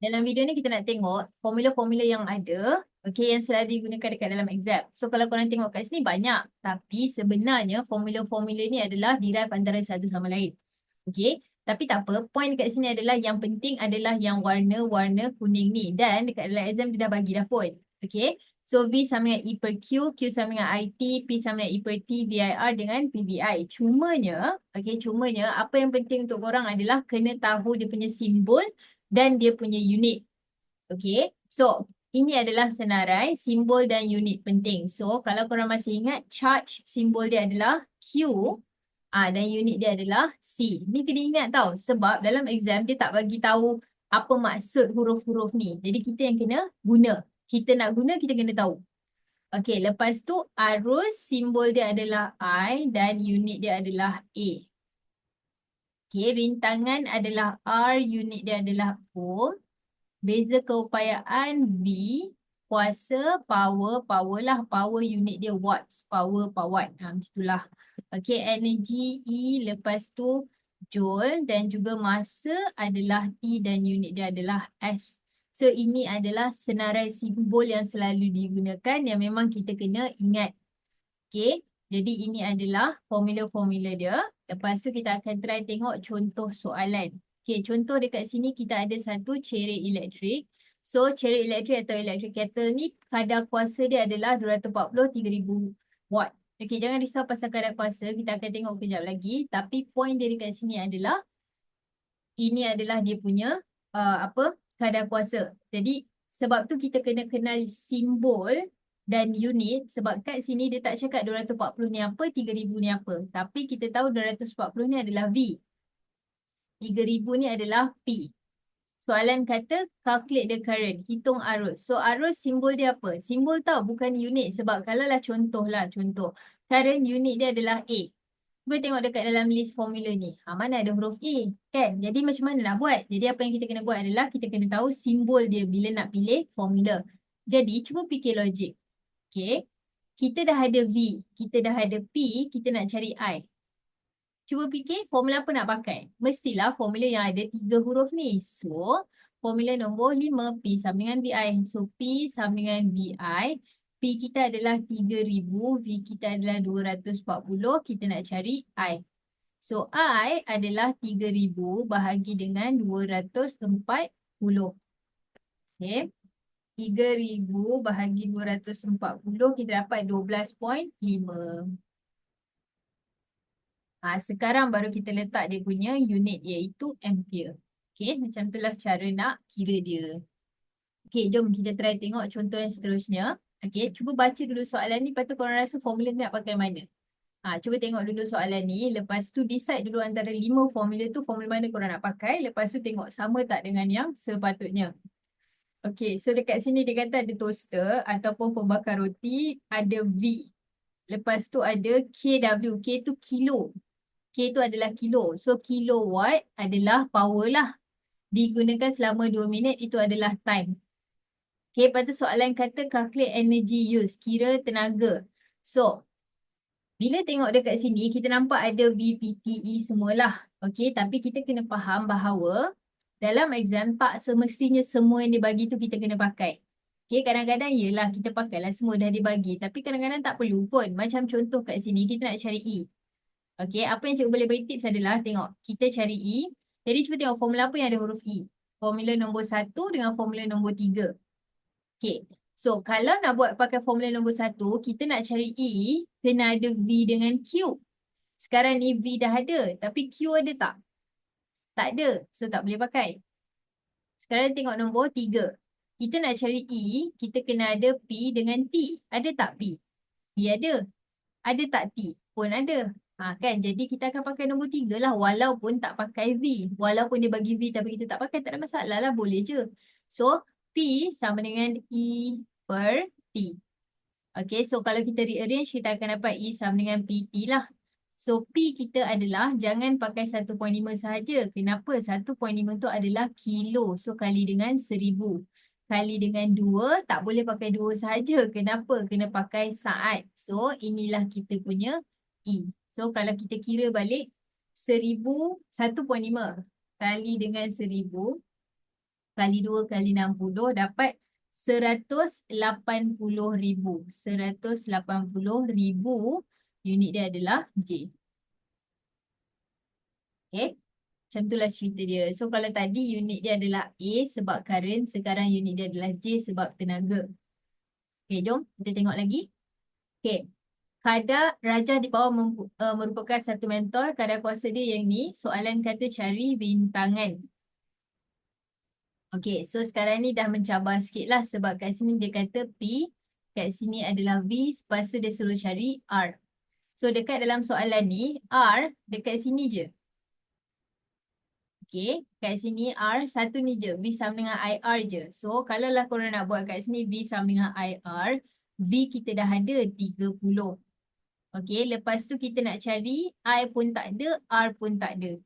Dalam video ni kita nak tengok formula-formula yang ada okay, yang selalu digunakan dekat dalam exam. So kalau korang tengok kat sini banyak tapi sebenarnya formula-formula ni adalah derive antara satu sama lain. Okay. Tapi tak apa, point dekat sini adalah yang penting adalah yang warna-warna kuning ni. Dan dekat dalam exam dia dah bagi dah pun. Okay. So V sama dengan E per Q, Q sama dengan IT, P sama dengan E per T, VIR dengan PVI. Cumanya, okay, cumanya apa yang penting untuk korang adalah kena tahu dia punya simbol dan dia punya unit. Okay, so ini adalah senarai, simbol dan unit penting. So kalau korang masih ingat, charge simbol dia adalah Q ah, dan unit dia adalah C. Ni kena ingat tau sebab dalam exam dia tak bagi tahu apa maksud huruf-huruf ni. Jadi kita yang kena guna. Kita nak guna, kita kena tahu. Okay, lepas tu arus simbol dia adalah I dan unit dia adalah A. Okay, rintangan adalah R, unit dia adalah O. Beza keupayaan V, kuasa, power, power lah. Power unit dia watts, power per watt. Ha, macam itulah. Okay, energy E, lepas tu joule dan juga masa adalah T dan unit dia adalah S. So, ini adalah senarai simbol yang selalu digunakan yang memang kita kena ingat. Okay, jadi ini adalah formula-formula dia. Lepas tu kita akan try tengok contoh soalan. Okay, contoh dekat sini kita ada satu cerit elektrik. So, cerit elektrik atau elektrik kettle ni kadar kuasa dia adalah 240-3000 watt. Okay, jangan risau pasal kadar kuasa. Kita akan tengok kejap lagi. Tapi point dia dekat sini adalah ini adalah dia punya uh, apa kadar kuasa. Jadi, sebab tu kita kena kenal simbol dan unit sebab kat sini dia tak cakap 240 ni apa, 3000 ni apa. Tapi kita tahu 240 ni adalah V. 3000 ni adalah P. Soalan kata calculate the current, hitung arus. So arus simbol dia apa? Simbol tau bukan unit sebab kalau lah contoh lah contoh. Current unit dia adalah A. Cuba tengok dekat dalam list formula ni. Ha, mana ada huruf A kan? Jadi macam mana nak buat? Jadi apa yang kita kena buat adalah kita kena tahu simbol dia bila nak pilih formula. Jadi cuba fikir logik. Okay. Kita dah ada V, kita dah ada P, kita nak cari I. Cuba fikir formula apa nak pakai. Mestilah formula yang ada tiga huruf ni. So, formula nombor lima, P sama dengan VI. So, P sama dengan VI. P kita adalah 3000, V kita adalah 240. Kita nak cari I. So, I adalah 3000 bahagi dengan 240. Okay. 3000 bahagi 240 kita dapat 12.5. Ha, sekarang baru kita letak dia punya unit iaitu ampere. Okay, macam itulah cara nak kira dia. Okay, jom kita try tengok contoh yang seterusnya. Okay, cuba baca dulu soalan ni. Lepas tu korang rasa formula ni nak pakai mana? Ha, cuba tengok dulu soalan ni. Lepas tu decide dulu antara lima formula tu formula mana korang nak pakai. Lepas tu tengok sama tak dengan yang sepatutnya. Okay, so dekat sini dia kata ada toaster ataupun pembakar roti, ada V. Lepas tu ada KW, K tu kilo. K tu adalah kilo. So kilowatt adalah power lah. Digunakan selama 2 minit, itu adalah time. Okay, lepas tu soalan kata calculate energy use, kira tenaga. So, bila tengok dekat sini, kita nampak ada VPTE semualah. Okay, tapi kita kena faham bahawa dalam exam tak semestinya semua yang dibagi tu kita kena pakai. Okay, kadang-kadang yelah kita pakai lah semua dah dibagi. Tapi kadang-kadang tak perlu pun. Macam contoh kat sini kita nak cari E. Okay, apa yang cikgu boleh bagi tips adalah tengok kita cari E. Jadi cuba tengok formula apa yang ada huruf E. Formula nombor satu dengan formula nombor tiga. Okay, so kalau nak buat pakai formula nombor satu, kita nak cari E, kena ada V dengan Q. Sekarang ni V dah ada, tapi Q ada tak? Tak ada. So tak boleh pakai. Sekarang tengok nombor tiga. Kita nak cari E, kita kena ada P dengan T. Ada tak P? P ada. Ada tak T? Pun ada. Ha, kan? Jadi kita akan pakai nombor tiga lah walaupun tak pakai V. Walaupun dia bagi V tapi kita tak pakai tak ada masalah lah. Boleh je. So P sama dengan E per T. Okay, so kalau kita rearrange kita akan dapat E sama dengan PT lah. So P kita adalah jangan pakai 1.5 sahaja. Kenapa? 1.5 tu adalah kilo. So kali dengan 1000. Kali dengan 2 tak boleh pakai 2 sahaja. Kenapa? Kena pakai saat. So inilah kita punya E. So kalau kita kira balik 1000 1.5 kali dengan 1000 kali 2 kali 60 dapat 180,000. 180,000 unit dia adalah J. Okay. Macam itulah cerita dia. So kalau tadi unit dia adalah A sebab current, sekarang unit dia adalah J sebab tenaga. Okay, jom kita tengok lagi. Okay. Kadar rajah di bawah uh, merupakan satu mentol. Kadar kuasa dia yang ni. Soalan kata cari bintangan. Okay, so sekarang ni dah mencabar sikit lah sebab kat sini dia kata P, kat sini adalah V, lepas tu dia suruh cari R. So dekat dalam soalan ni, R dekat sini je. Okay, kat sini R satu ni je, V sama dengan IR je. So kalau lah korang nak buat kat sini V sama dengan IR, V kita dah ada 30. Okay, lepas tu kita nak cari I pun tak ada, R pun tak ada.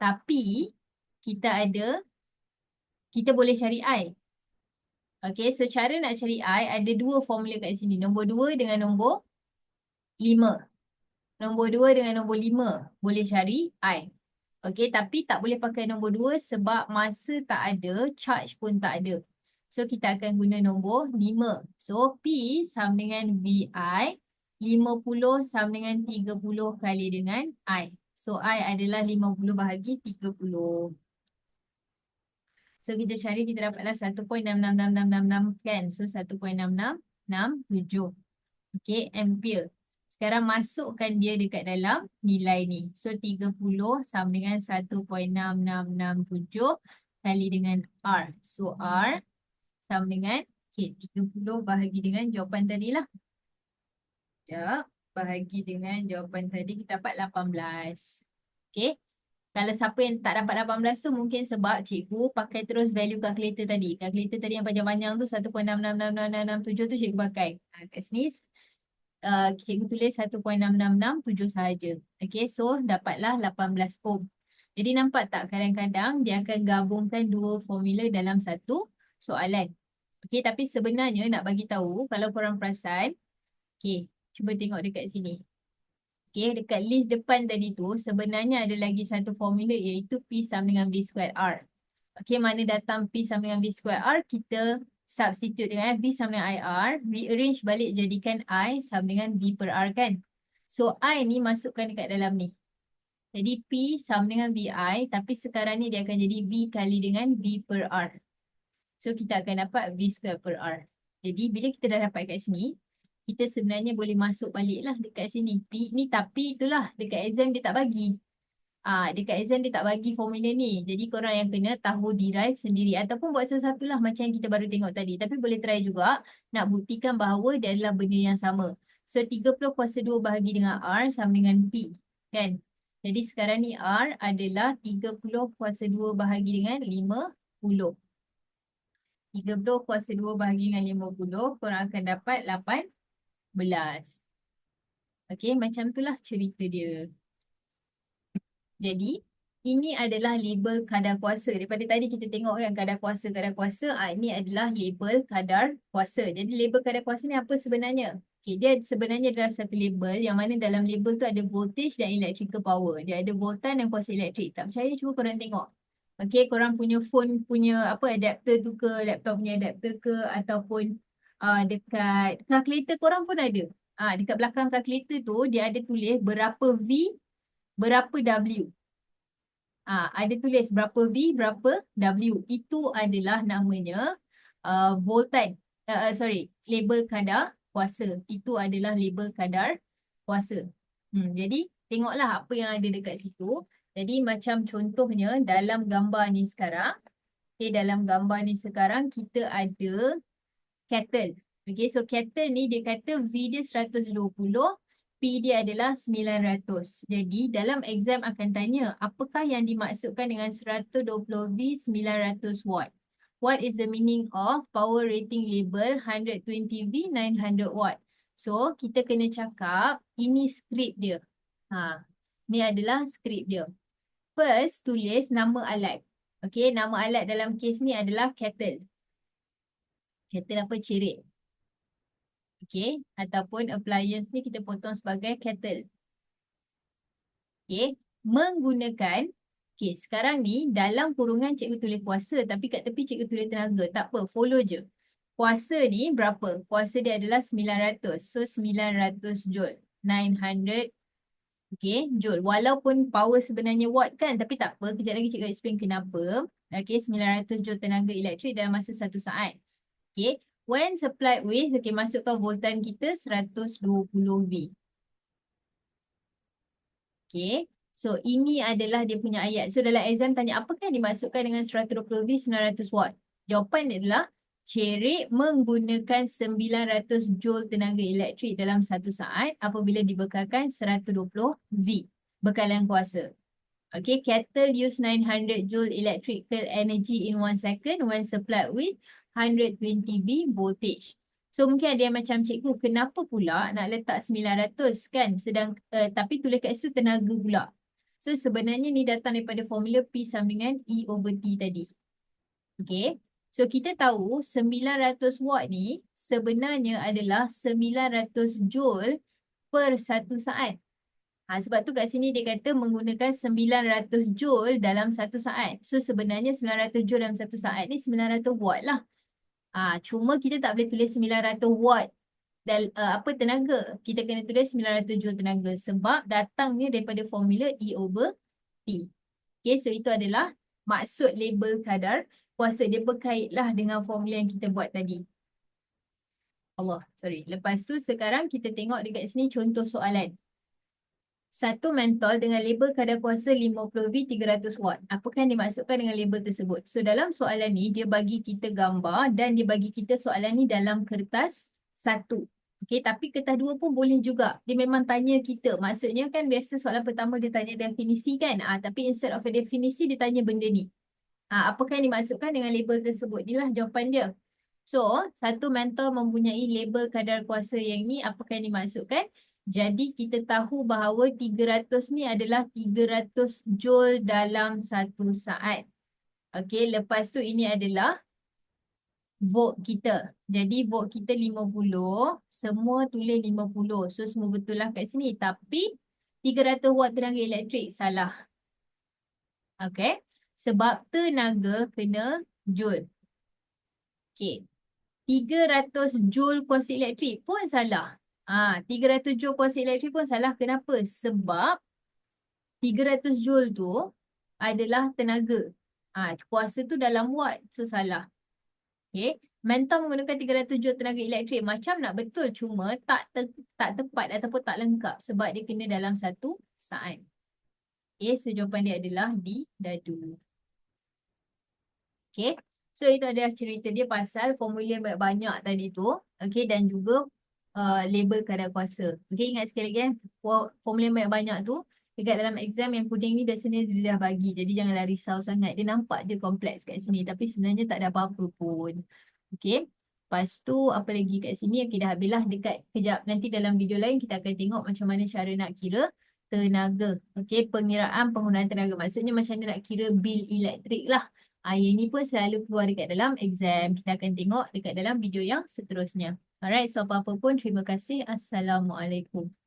Tapi kita ada kita boleh cari I. Okay, so cara nak cari I ada dua formula kat sini. Nombor dua dengan nombor lima. Nombor dua dengan nombor lima boleh cari I. Okay, tapi tak boleh pakai nombor dua sebab masa tak ada, charge pun tak ada. So, kita akan guna nombor lima. So, P sama dengan VI. 50 sama dengan 30 kali dengan I. So, I adalah 50 bahagi 30. So kita cari kita dapatlah 1.666666 kan. So 1.6667. Okay ampere. Sekarang masukkan dia dekat dalam nilai ni. So 30 sama dengan 1.6667 kali dengan R. So R sama dengan okay, 30 bahagi dengan jawapan tadi lah. Ya, bahagi dengan jawapan tadi kita dapat 18. Okay. Kalau siapa yang tak dapat 18 tu mungkin sebab cikgu pakai terus value calculator tadi. Calculator tadi yang panjang-panjang tu 1.666667 tu cikgu pakai. Ha, kat sini uh, cikgu tulis 1.6667 sahaja. Okay so dapatlah 18 ohm. Jadi nampak tak kadang-kadang dia akan gabungkan dua formula dalam satu soalan. Okay tapi sebenarnya nak bagi tahu kalau korang perasan. Okay cuba tengok dekat sini. Okay, dekat list depan tadi tu sebenarnya ada lagi satu formula iaitu P sama dengan V squared R. Okay, mana datang P sama dengan V squared R, kita substitute dengan V sama dengan IR, rearrange balik jadikan I sama dengan V per R kan. So, I ni masukkan dekat dalam ni. Jadi, P sama dengan VI, tapi sekarang ni dia akan jadi V kali dengan V per R. So, kita akan dapat V squared per R. Jadi, bila kita dah dapat kat sini, kita sebenarnya boleh masuk balik lah dekat sini. P ni tapi itulah dekat exam dia tak bagi. Ah, dekat exam dia tak bagi formula ni. Jadi korang yang kena tahu derive sendiri ataupun buat sesuatu lah macam yang kita baru tengok tadi. Tapi boleh try juga nak buktikan bahawa dia adalah benda yang sama. So 30 kuasa 2 bahagi dengan R sama dengan P. Kan? Jadi sekarang ni R adalah 30 kuasa 2 bahagi dengan 50. 30 kuasa 2 bahagi dengan 50. Korang akan dapat 8 belas. Okey, macam itulah cerita dia. Jadi, ini adalah label kadar kuasa. Daripada tadi kita tengok kan kadar kuasa, kadar kuasa. Ah, ini adalah label kadar kuasa. Jadi, label kadar kuasa ni apa sebenarnya? Okey, dia sebenarnya adalah satu label yang mana dalam label tu ada voltage dan electrical power. Dia ada voltan dan kuasa elektrik. Tak percaya, cuba korang tengok. Okey, korang punya phone punya apa adapter tu ke, laptop punya adapter ke ataupun uh, dekat kalkulator korang pun ada. Ah uh, dekat belakang kalkulator tu dia ada tulis berapa V, berapa W. Uh, ada tulis berapa V, berapa W. Itu adalah namanya uh, voltan. Uh, uh, sorry, label kadar kuasa. Itu adalah label kadar kuasa. Hmm, jadi tengoklah apa yang ada dekat situ. Jadi macam contohnya dalam gambar ni sekarang. Okay, dalam gambar ni sekarang kita ada kettle. Okay, so kettle ni dia kata V dia 120, P dia adalah 900. Jadi dalam exam akan tanya, apakah yang dimaksudkan dengan 120 V 900 watt? What is the meaning of power rating label 120 V 900 watt? So, kita kena cakap ini skrip dia. Ha, ni adalah skrip dia. First, tulis nama alat. Okay, nama alat dalam kes ni adalah kettle. Kettle apa? Cerit. Okay. Ataupun appliance ni kita potong sebagai kettle. Okay. Menggunakan Okay, sekarang ni dalam kurungan cikgu tulis kuasa tapi kat tepi cikgu tulis tenaga. Tak apa, follow je. Kuasa ni berapa? Kuasa dia adalah 900. So, 900 joule. 900 Okay, joule. Walaupun power sebenarnya watt kan. Tapi tak apa, kejap lagi cikgu explain kenapa. Okay, 900 joule tenaga elektrik dalam masa satu saat. Okay, when supplied with, okay, masukkan voltan kita 120V. Okay, So ini adalah dia punya ayat. So dalam exam tanya apakah dimasukkan dengan 120V 900 watt? Jawapan adalah cerik menggunakan 900 joule tenaga elektrik dalam satu saat apabila dibekalkan 120V bekalan kuasa. Okay, kettle use 900 joule electrical energy in 1 second when supplied with 120V voltage. So mungkin ada yang macam cikgu, kenapa pula nak letak 900 kan? Sedang uh, tapi tulis kat situ tenaga pula. So sebenarnya ni datang daripada formula P sama dengan E over T tadi. Okay. So kita tahu 900 watt ni sebenarnya adalah 900 joule per satu saat. Ha, sebab tu kat sini dia kata menggunakan 900 joule dalam satu saat. So sebenarnya 900 joule dalam satu saat ni 900 watt lah. Ha, cuma kita tak boleh tulis 900 watt dan uh, apa tenaga kita kena tulis 900 joule tenaga sebab datangnya daripada formula E over T. Okay, so itu adalah maksud label kadar kuasa dia berkaitlah dengan formula yang kita buat tadi. Allah, sorry. Lepas tu sekarang kita tengok dekat sini contoh soalan. Satu mentol dengan label kadar kuasa 50V 300 watt. Apakah yang dimaksudkan dengan label tersebut? So dalam soalan ni dia bagi kita gambar dan dia bagi kita soalan ni dalam kertas satu. Okay, tapi kertas dua pun boleh juga. Dia memang tanya kita. Maksudnya kan biasa soalan pertama dia tanya definisi kan. Ah, tapi instead of a definisi dia tanya benda ni. Ah, apakah yang dimaksudkan dengan label tersebut? Inilah jawapan dia. So, satu mentor mempunyai label kadar kuasa yang ni. Apakah yang dimaksudkan? Jadi kita tahu bahawa 300 ni adalah 300 joule dalam satu saat. Okay, lepas tu ini adalah vote kita. Jadi vote kita 50, semua tulis 50. So semua betul lah kat sini. Tapi 300 watt tenaga elektrik salah. Okay. Sebab tenaga kena joule. Okay. 300 joule kuasa elektrik pun salah. Ah, ha, 300 joule kuasa elektrik pun salah. Kenapa? Sebab 300 joule tu adalah tenaga. Ha, kuasa tu dalam watt. So salah. Okay. Mentor menggunakan 300 joule tenaga elektrik macam nak betul cuma tak te tak tepat ataupun tak lengkap sebab dia kena dalam satu saat. Okay, so jawapan dia adalah di dadu. Okay, so itu adalah cerita dia pasal formula banyak-banyak tadi tu. Okay, dan juga uh, label kadar kuasa. Okay, ingat sekali lagi eh, formula banyak-banyak tu dekat dalam exam yang kuding ni biasanya dia dah bagi. Jadi janganlah risau sangat. Dia nampak je kompleks kat sini. Tapi sebenarnya tak ada apa-apa pun. Okay. Lepas tu apa lagi kat sini. Okay dah habislah dekat kejap. Nanti dalam video lain kita akan tengok macam mana cara nak kira tenaga. Okay. Pengiraan penggunaan tenaga. Maksudnya macam mana nak kira bil elektrik lah. Yang ni pun selalu keluar dekat dalam exam. Kita akan tengok dekat dalam video yang seterusnya. Alright. So apa-apa pun terima kasih. Assalamualaikum.